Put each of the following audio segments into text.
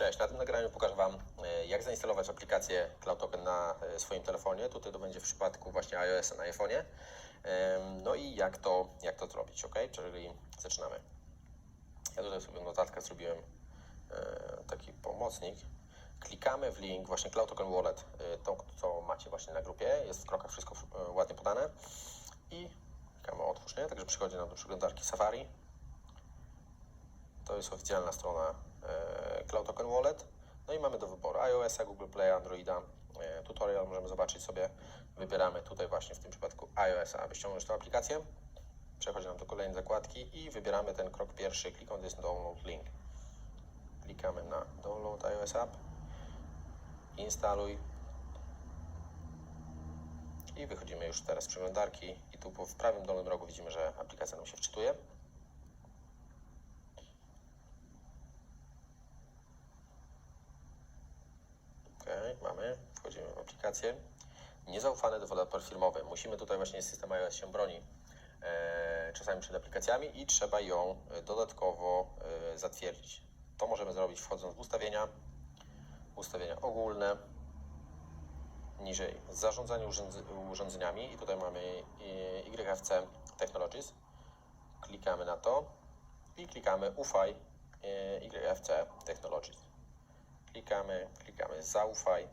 Cześć, na tym nagraniu pokażę Wam, e, jak zainstalować aplikację Cloud Token na e, swoim telefonie. Tutaj to będzie w przypadku właśnie iOS na iPhone'ie. No i jak to, jak to zrobić, ok? Czyli zaczynamy. Ja tutaj sobie notatkę zrobiłem e, taki pomocnik. Klikamy w link właśnie Cloud Token Wallet, to co macie właśnie na grupie. Jest w krokach wszystko ładnie podane. I klikamy otwórz, nie? Także przychodzi nam do przeglądarki Safari. To jest oficjalna strona Cloud Token Wallet. No i mamy do wyboru iOS-a, Google Play, Androida. E, tutorial możemy zobaczyć sobie. Wybieramy tutaj właśnie w tym przypadku iOS-a, aby ściągnąć tę aplikację. Przechodzi nam do kolejnej zakładki i wybieramy ten krok pierwszy. On this download link. Klikamy na download iOS app. Instaluj. I wychodzimy już teraz z przeglądarki i tu w prawym dolnym rogu widzimy, że aplikacja nam się wczytuje. Ok, mamy. Wchodzimy w aplikację. Niezaufany deweloper firmowy. Musimy tutaj właśnie system iOS się broni e, czasami przed aplikacjami i trzeba ją e, dodatkowo e, zatwierdzić. To możemy zrobić wchodząc w ustawienia, ustawienia ogólne, niżej zarządzanie urządz- urządzeniami i tutaj mamy YFC Technologies. Klikamy na to i klikamy ufaj YFC Technologies klikamy, klikamy zaufaj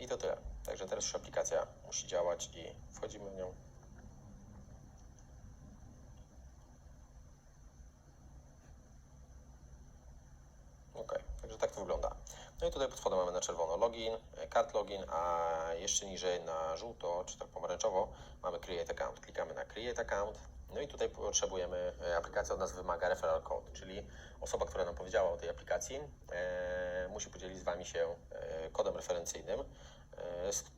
i to tyle. Także teraz już aplikacja musi działać i wchodzimy w nią. Ok, także tak to wygląda. No i tutaj pod spodem mamy na czerwono login, e, card login, a jeszcze niżej na żółto, czy tak pomarańczowo mamy create account. Klikamy na create account. No i tutaj potrzebujemy, e, aplikacja od nas wymaga referral code, czyli osoba, która nam powiedziała o tej aplikacji, e, musi podzielić z Wami się e, kodem referencyjnym, e,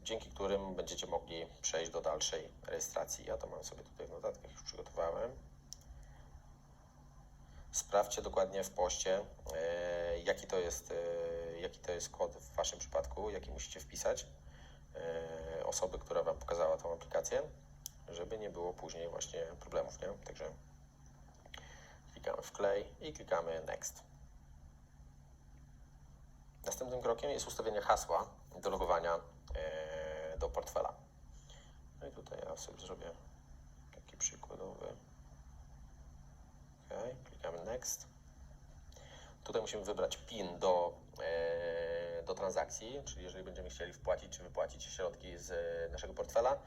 dzięki którym będziecie mogli przejść do dalszej rejestracji. Ja to mam sobie tutaj w notatkach, już przygotowałem. Sprawdźcie dokładnie w poście, e, jaki to jest, e, jaki to jest kod w Waszym przypadku, jaki musicie wpisać e, osoby, która Wam pokazała tą aplikację, żeby nie było później właśnie problemów, nie? Także klikamy wklej i klikamy next. Następnym krokiem jest ustawienie hasła do logowania e, do portfela. No i tutaj ja sobie zrobię taki przykładowy. OK, klikamy Next. Tutaj musimy wybrać PIN do, e, do transakcji, czyli jeżeli będziemy chcieli wpłacić czy wypłacić środki z e, naszego portfela,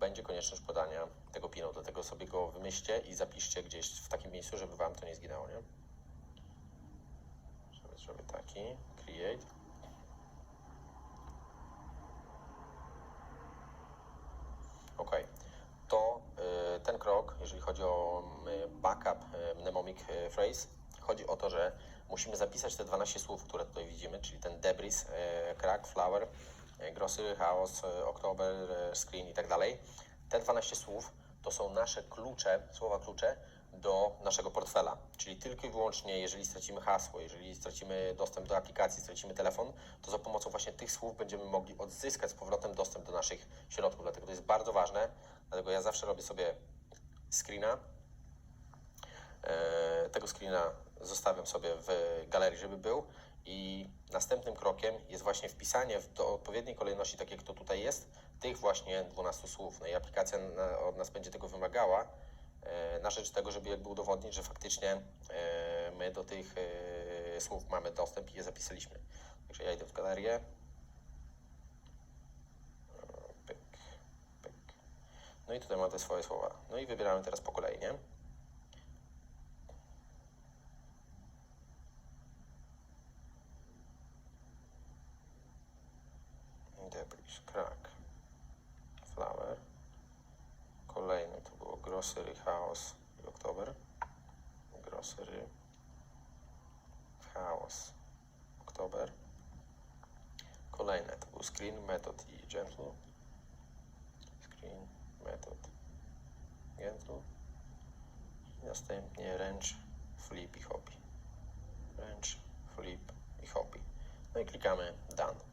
będzie konieczność podania tego PIN-u. Dlatego sobie go wymyślcie i zapiszcie gdzieś w takim miejscu, żeby Wam to nie zginęło, nie? Sobie zrobię taki, create. OK. To y, ten krok, jeżeli chodzi o y, backup y, mnemonic phrase, chodzi o to, że musimy zapisać te 12 słów, które tutaj widzimy, czyli ten debris, crack, flower, y, grocery, house, y, october, y, screen i tak dalej. Te 12 słów to są nasze klucze, słowa klucze do naszego portfela. Czyli tylko i wyłącznie, jeżeli stracimy hasło, jeżeli stracimy dostęp do aplikacji, stracimy telefon, to za pomocą właśnie tych słów będziemy mogli odzyskać z powrotem dostęp do naszych środków. Dlatego to jest bardzo ważne. Dlatego ja zawsze robię sobie screena. E, Tego screena zostawiam sobie w galerii, żeby był. I następnym krokiem jest właśnie wpisanie do odpowiedniej kolejności, tak jak to tutaj jest, tych właśnie 12 słów. No i aplikacja na, od nas będzie tego wymagała e, na rzecz tego, żeby jakby udowodnić, że faktycznie e, my do tych e, słów mamy dostęp i je zapisaliśmy. Także ja idę w galerię. Pyk, pyk. No i tutaj mam te swoje słowa. No i wybieramy teraz po kolei, nie? Debris, crack, flower. Kolejny to było grocery, house i oktober. Grocery, house, oktober. Kolejne to był screen, method i gentle. Screen, method, gentle. I następnie wrench, flip i hobby. Wrench, flip i hobby. No i klikamy done.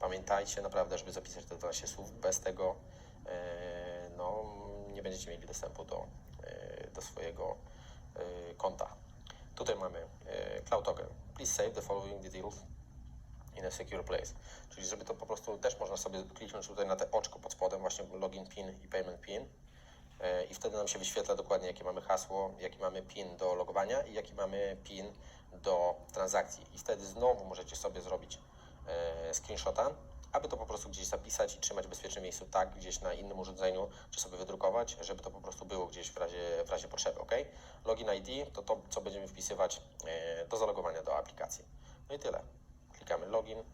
Pamiętajcie naprawdę, żeby zapisać te 12 słów. Bez tego e, no, nie będziecie mieli dostępu do, e, do swojego e, konta. Tutaj mamy Cloud Token. Please save the following details in a secure place. Czyli żeby to po prostu też można sobie kliknąć tutaj na te oczko pod spodem, właśnie login pin i payment pin. I wtedy nam się wyświetla dokładnie, jakie mamy hasło, jaki mamy PIN do logowania i jaki mamy PIN do transakcji. I wtedy znowu możecie sobie zrobić screenshota, aby to po prostu gdzieś zapisać i trzymać w bezpiecznym miejscu, tak, gdzieś na innym urządzeniu, czy sobie wydrukować, żeby to po prostu było gdzieś w razie, w razie potrzeby, ok? Login ID to to, co będziemy wpisywać e, do zalogowania do aplikacji. No i tyle. Klikamy login.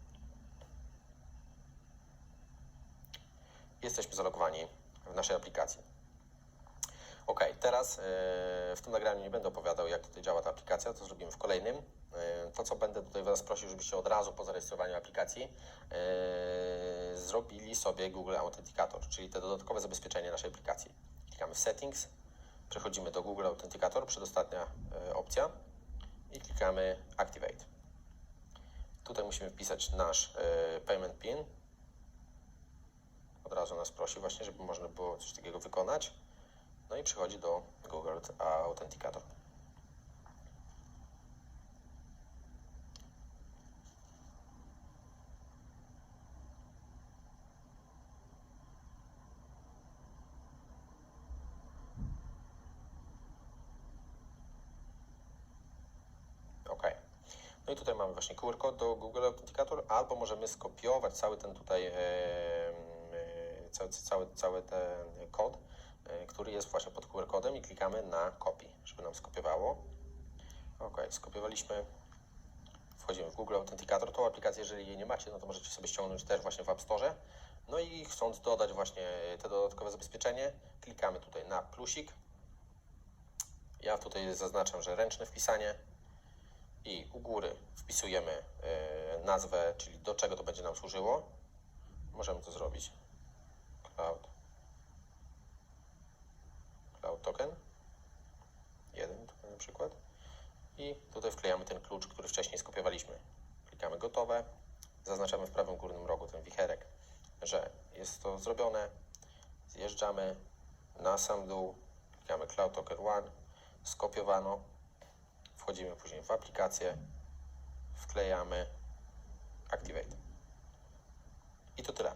Jesteśmy zalogowani w naszej aplikacji. Ok, teraz e, w tym nagraniu nie będę opowiadał, jak tutaj działa ta aplikacja, to zrobimy w kolejnym. To, co będę tutaj Was prosił, żebyście od razu po zarejestrowaniu aplikacji e, zrobili sobie Google Authenticator, czyli te dodatkowe zabezpieczenie naszej aplikacji. Klikamy w Settings, przechodzimy do Google Authenticator, przedostatnia e, opcja i klikamy Activate. Tutaj musimy wpisać nasz e, payment PIN. Od razu nas prosi właśnie, żeby można było coś takiego wykonać. No i przychodzi do Google Authenticator. OK. No i tutaj mamy właśnie QR code do Google Authenticator, albo możemy skopiować cały ten tutaj, e, cały, cały, cały ten kod, e, który jest właśnie pod QR kodem i klikamy na copy, żeby nam skopiowało. OK, skopiowaliśmy. Wchodzimy w Google Authenticator. Tą aplikację, jeżeli jej nie macie, no to możecie sobie ściągnąć też właśnie w App Store. No i chcąc dodać właśnie te dodatkowe zabezpieczenie, klikamy tutaj na plusik. Ja tutaj zaznaczam, że ręczne wpisanie i u góry wpisujemy e, nazwę, czyli do czego to będzie nam służyło. Możemy to zrobić. Cloud. Cloud token. Jeden tutaj na przykład. I tutaj wklejamy ten klucz, który wcześniej skopiowaliśmy. Klikamy gotowe. Zaznaczamy w prawym górnym rogu ten wicherek, że jest to zrobione. Zjeżdżamy na sam dół. Klikamy Cloud Token One. Skopiowano. Wchodzimy później w aplikację, wklejamy Activate. I to tyle.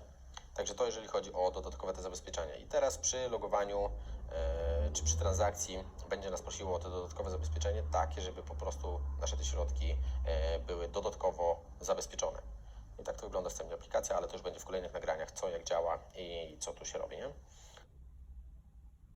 Także to jeżeli chodzi o dodatkowe te zabezpieczenia. I teraz przy logowaniu e, czy przy transakcji będzie nas prosiło o to dodatkowe zabezpieczenie, takie, żeby po prostu nasze te środki e, były dodatkowo zabezpieczone. I tak to wygląda wstępnie aplikacja, ale to już będzie w kolejnych nagraniach, co jak działa i co tu się robi. Nie?